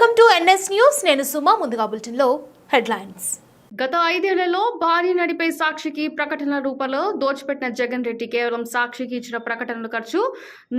Welcome to NS news. నేను సుమా ముందుగా బులెటిన్లో హెడ్లైన్స్. గత ఐదేళ్ళలో భారీ నడిపే సాక్షికి ప్రకటన రూపంలో దోచిపెట్టిన జగన్ రెడ్డి కేవలం సాక్షికి ఇచ్చిన ప్రకటనల ఖర్చు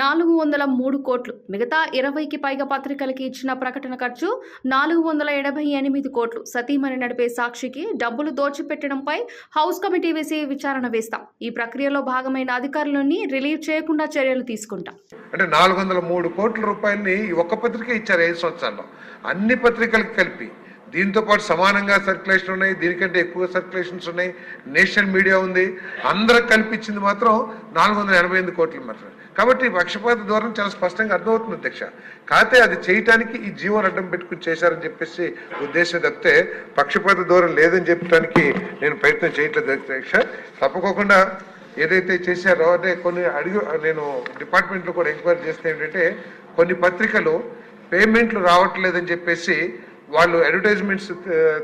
నాలుగు వందల మూడు కోట్లు. మిగతా ఇరవైకి పైగా పత్రికలకి ఇచ్చిన ప్రకటన ఖర్చు నాలుగు వందల ఎనభై ఎనిమిది కోట్లు. సతీమణి నడిపే సాక్షికి డబ్బులు దోచిపెట్టడంపై హౌస్ కమిటీ వేసి విచారణ వేస్తాం. ఈ ప్రక్రియలో భాగమైన అధికారులని రిలీవ్ చేయకుండా చర్యలు తీసుకుంటాం. అంటే నాలుగు వందల మూడు కోట్ల రూపాయలని ఈ ఒక్క పత్రిక ఇచ్చారు ఐదు సంవత్సరాల్లో? అన్ని పత్రికలకు కలిపి. దీంతో పాటు సమానంగా సర్క్యులేషన్ ఉన్నాయి దీనికంటే ఎక్కువ సర్క్యులేషన్స్ ఉన్నాయి నేషనల్ మీడియా ఉంది. అందరికి కల్పించింది మాత్రం నాలుగు వందల ఎనభై ఎనిమిది కోట్లు మాత్రమే. కాబట్టి పక్షపాత ధోరణి చాలా స్పష్టంగా అర్థమవుతుంది అధ్యక్ష. కాకపోతే అది చేయటానికి ఈ జీవన అడ్డం పెట్టుకుని చేశారని చెప్పేసి ఉద్దేశం తప్పితే పక్షపాత ధోరణి లేదని చెప్పడానికి నేను ప్రయత్నం చేయట్లేదు అధ్యక్ష. తప్పకోకుండా ఏదైతే చేశారో అంటే కొన్ని అడిగి నేను డిపార్ట్మెంట్లో కూడా ఎంక్వైరీ చేస్తే ఏంటంటే కొన్ని పత్రికలు పేమెంట్లు రావట్లేదని చెప్పేసి వాళ్ళు అడ్వర్టైజ్మెంట్స్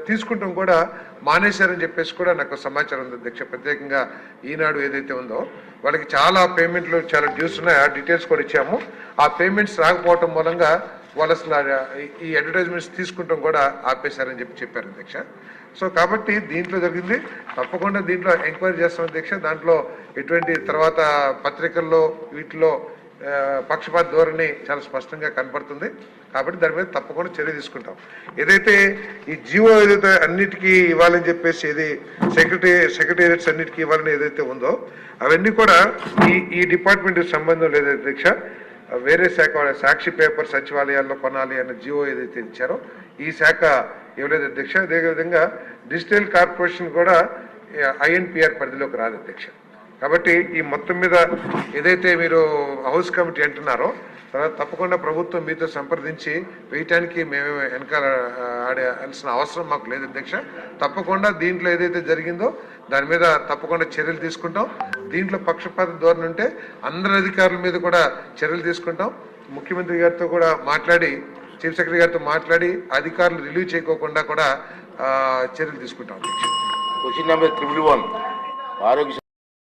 తీసుకుంటాం కూడా మానేశారని చెప్పేసి కూడా నాకు సమాచారం ఉంది అధ్యక్ష. ప్రత్యేకంగా ఈనాడు ఏదైతే ఉందో వాళ్ళకి చాలా పేమెంట్లు చాలా డ్యూస్ ఉన్నాయి. ఆ డీటెయిల్స్ కూడా ఇచ్చాము. ఆ పేమెంట్స్ రాకపోవటం మూలంగా వాళ్ళు ఈ అడ్వర్టైజ్మెంట్స్ తీసుకుంటాం కూడా ఆపేశారని చెప్పి చెప్పారు అధ్యక్ష. సో కాబట్టి దీంట్లో జరిగింది. తప్పకుండా దీంట్లో ఎంక్వైరీ చేస్తాం అధ్యక్ష. దాంట్లో ఎటువంటి తర్వాత పత్రికల్లో వీటిలో పక్షపాత ధోరణి చాలా స్పష్టంగా కనపడుతుంది. కాబట్టి దాని మీద తప్పకుండా చర్య తీసుకుంటాం. ఏదైతే ఈ జీవో ఏదైతే అన్నిటికీ ఇవ్వాలని చెప్పేసి ఏది సెక్రటరీ సెక్రటేరియట్స్ అన్నిటికీ ఇవ్వాలని ఏదైతే ఉందో అవన్నీ కూడా ఈ ఈ డిపార్ట్మెంట్ సంబంధం లేదు అధ్యక్ష. వేరే శాఖ సాక్షి పేపర్ సచివాలయాల్లో కొనాలి అన్న జియో ఏదైతే ఇచ్చారో ఈ శాఖ ఇవ్వలేదు అధ్యక్ష అదేవిధంగా డిజిటల్ కార్పొరేషన్ కూడా ఐఎన్పిఆర్ పరిధిలోకి రాదు అధ్యక్ష. కాబట్టి ఈ మొత్తం మీద ఏదైతే మీరు హౌస్ కమిటీ అంటున్నారో తర్వాత తప్పకుండా ప్రభుత్వం మీతో సంప్రదించి వేయటానికి మేము వెనకాల ఆడాల్సిన అవసరం మాకు లేదు అధ్యక్ష. తప్పకుండా దీంట్లో ఏదైతే జరిగిందో దాని మీద తప్పకుండా చర్యలు తీసుకుంటాం. దీంట్లో పక్షపాత ధోరణి ఉంటే అందరి అధికారుల మీద కూడా చర్యలు తీసుకుంటాం. ముఖ్యమంత్రి గారితో కూడా మాట్లాడి చీఫ్ సెక్రటరీ గారితో మాట్లాడి అధికారులు రిలీవ్ చేయకోకుండా కూడా చర్యలు తీసుకుంటాం క్వశ్చన్ నెంబర్ త్రిబుల్ వన్ ఆరోగ్య